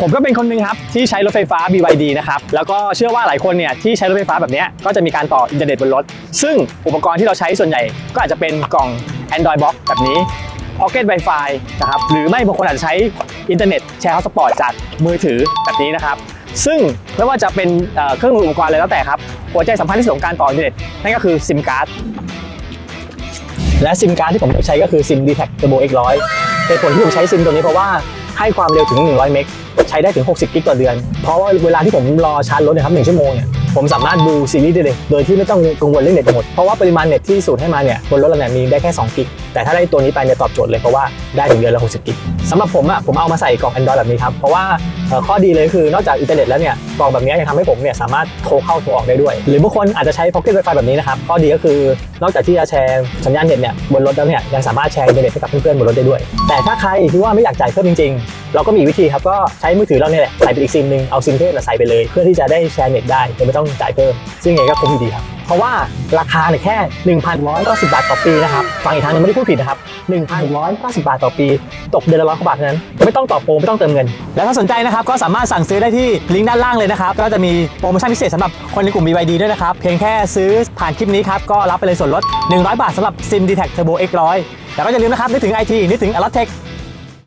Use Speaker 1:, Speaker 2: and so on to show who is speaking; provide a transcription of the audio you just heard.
Speaker 1: ผมก็เป็นคนหนึ่งครับที่ใช้รถไฟฟ้า BYD นะครับแล้วก็เชื่อว่าหลายคนเนี่ยที่ใช้รถไฟฟ้าแบบนี้ก็จะมีการต่ออินเทอร์เน็ตบนรถ ซึ่งอุปกรณ์ที่เราใช้ส่วนใหญ่ ก็อาจจะเป็นกล่อง Android Box แบบนี้ Pocket Wi-Fi นะครับหรือไม่บางคนอาจจะใช้อินเทอร์เน็ตแชร์ฮอสปอตจากมือถือแบบนี้นะครับซึ่งไม่ว่าจะเป็นเครื่องมืออุปกรณ์อะไรแล้วแต่ครับหัวใจสำคัญที่สุดของการต่ออินเทอร์เน็ตนั่นก็คือซิมการ์ดและซิมการ์ดที่ผมใช้ก็คือซิม d t a c Turbo X100 เหตุผลที่ผมใช้ซิมตัวนี้เพราะว่าให้ความเร็วถึง 100 เมก ใช้ได้ถึง 60 กิกต่อเดือน เพราะว่าเวลาที่ผมรอชาร์จรถนะครับ1ชั่วโมงเนี่ยผมสามารถดูซีรีส์ได้เลย โดยที่ไม่ต้องกังวลเรื่องเน็ตหมด เพราะว่าปริมาณเน็ตที่สูตรให้มาเนี่ยบนรถเราเนี่ยมีได้แค่ 2 กิก แต่ถ้าได้ตัวนี้ไปเนี่ยตอบโจทย์เลยเพราะว่าได้ถึงเดือนละ 60 กิกสำหรับผมอะผมเอามาใส่กล่อง Android แบบนี้ครับ เพราะว่าข้อดีเลยคือนอกจากอินเทอร์เน็ตแล้วเนี่ยกล่องแบบนี้ยังทำให้ผมเนี่ยสามารถโทรเข้าโทรออกได้ด้วย หรือบางคนอาจจะใช้ Pocket Wi-Fi แบบนี้นะครับข้อดีก็คือนอกจากที่จะแชร์สัญญาณเน็ตเนี่ยบนรถแล้วเนี่ยยังสามารถแชร์อินเทอร์เน็ตให้กับเพื่อนๆบนรถได้ด้วย แต่ถ้าใครที่ว่าไม่อยากจ่ายเพิ่มจริงๆ เราก็มีวิธีครับก็ใช้มือถือเราเนี่ยแหละใส่เป็นอีกซิมหนึ่งเอาซิมเทพเราใส่ไปเลย เพื่อที่จะได้แชร์เน็ตได้โดยไม่ต้องจ่ายเพิ่ม ซึ่งไงก็คุ้มอยู่ดีครับเพราะว่าราคาเนี่ยแค่ 1,190 บาทต่อปีนะครับฟังอีกทางหนึงไม่ได้พูดผิดนะครับ 1,190 บาทต่อปี ตกเดือนละร้อยกว่าบาทเท่านั้น ไม่ต้องต่อโปรไม่ต้องเติมเงิน แล้วถ้าสนใจนะครับก็สามารถสั่งซื้อได้ที่ลิงก์ด้านล่างเลยนะครับ ก็จะมีโปรโมชั่นพิเศษสำหรับคนในกลุ่ม BYD ด้วยนะครับ เพียงแค่ซื้อผ่านคลิปนี้ครับ ก็รับไปเลยส่วนลด 100 บาทสำหรับ SIM d t a c Turbo X100 แล้วก็อย่าลืมนะครับนึกถึง IT นึกถึง a l o t e c h